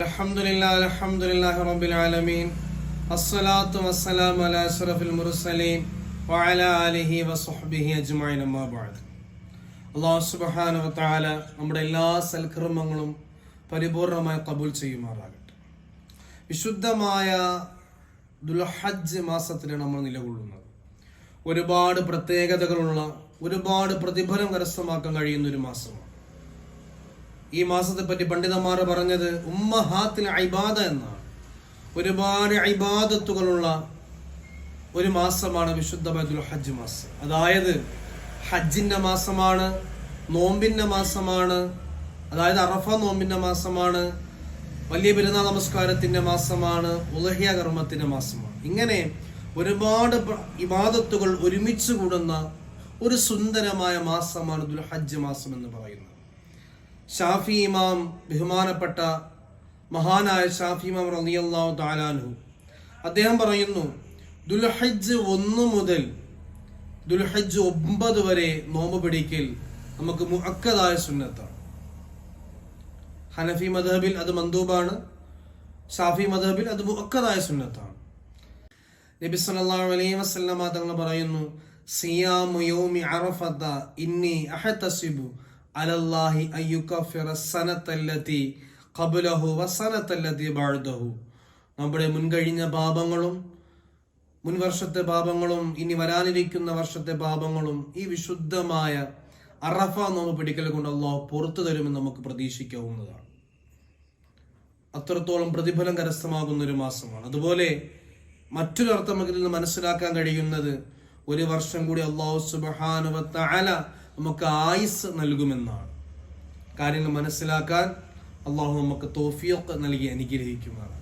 الحمد لله الحمد لله رب العالمين الصلاة والسلام على أشرف المرسلين وعلى آله وصحبه أجمعين أما بعد അള്ളാഹു സുബഹാന വത്താല നമ്മുടെ എല്ലാ സൽക്കർമ്മങ്ങളും പരിപൂർണമായി കബൂൽ ചെയ്യുമാറാകട്ടെ വിശുദ്ധമായ ദുൽഹജ്ജ് മാസത്തിലാണ് നമ്മൾ നിലകൊള്ളുന്നത് ഒരുപാട് പ്രത്യേകതകളുള്ള ഒരുപാട് പ്രതിഫലം കരസ്ഥമാക്കാൻ കഴിയുന്ന ഒരു മാസമാണ് ഈ മാസത്തെ പറ്റി പണ്ഡിതന്മാർ പറഞ്ഞത് ഉമ്മഹാത്തിൽ ഐബാദ എന്നാണ്. ഒരുപാട് ഐബാദത്തുകളുള്ള ഒരു മാസമാണ് വിശുദ്ധ ബൈദുൽ ഹജ്ജ് മാസം. അതായത് ഹജ്ജിന്റെ മാസമാണ് നോമ്പിന്റെ മാസമാണ് അതായത് അറഫ നോമ്പിന്റെ മാസമാണ് വലിയ പെരുന്നാൾ നമസ്കാരത്തിന്റെ മാസമാണ് ഉലഹ്യ കർമ്മത്തിന്റെ മാസമാണ്. ഇങ്ങനെ ഒരുപാട് ഇബാദത്തുകൾ ഒരുമിച്ച് കൂടുന്ന ഒരു സുന്ദരമായ മാസമാണ് ദുൽഹജ്ജ് മാസം എന്ന് പറയുന്നത്. ഷാഫി ഇമാം ബഹുമാനപ്പെട്ട മഹാനായ ഷാഫി ഇമാം റളിയല്ലാഹു താലാനു അദ്ദേഹം പറയുന്നു ദുൽഹജ്ജ് ഒന്ന് മുതൽ ദുൽഹജ്ജ് ഒമ്പത് വരെ നോമ്പ് പിടിക്കൽ നമുക്ക് മുഅക്കദായ സുന്നത്താണ്. ഹനഫി മദഹബിൽ അത് മന്ദൂബാണ് ഷാഫി മദഹബിൽ അത് മുഅക്കദായ സുന്നത്താണ്. നബി സല്ലല്ലാഹു അലൈഹി വസല്ലമ തങ്ങൾ പറയുന്നു സിയാമു യൗമി അറഫത ഇന്നി അഹതസിബു അലല്ലാഹി അയ്യുകഫിറ സനത്തല്ലതി ഖബ്ലഹു വസനത്തല്ലതി ബഅദഹു. നമ്മുടെ മുൻകഴിഞ്ഞ പാപങ്ങളും മുൻവർഷത്തെ പാപങ്ങളും ഇനി വരാനിരിക്കുന്ന വർഷത്തെ പാപങ്ങളും ഈ വിശുദ്ധമായ അറഫ നോമ്പ് പിടിക്കൽ കൊണ്ട് അള്ളാഹു പുറത്തു തരുമെന്ന് നമുക്ക് പ്രതീക്ഷിക്കാവുന്നതാണ്. അത്രത്തോളം പ്രതിഫലം കരസ്ഥമാകുന്ന ഒരു മാസമാണ്. അതുപോലെ മറ്റൊരു അർത്ഥം നമുക്ക് മനസ്സിലാക്കാൻ കഴിയുന്നത് ഒരു വർഷം കൂടി അള്ളാഹു സുബാനുവല നമുക്ക് ആയുസ് നൽകുമെന്നാണ്. കാര്യങ്ങൾ മനസ്സിലാക്കാൻ അള്ളാഹു നമുക്ക് തോഫിയൊക്കെ നൽകി അനുഗ്രഹിക്കുമാണ്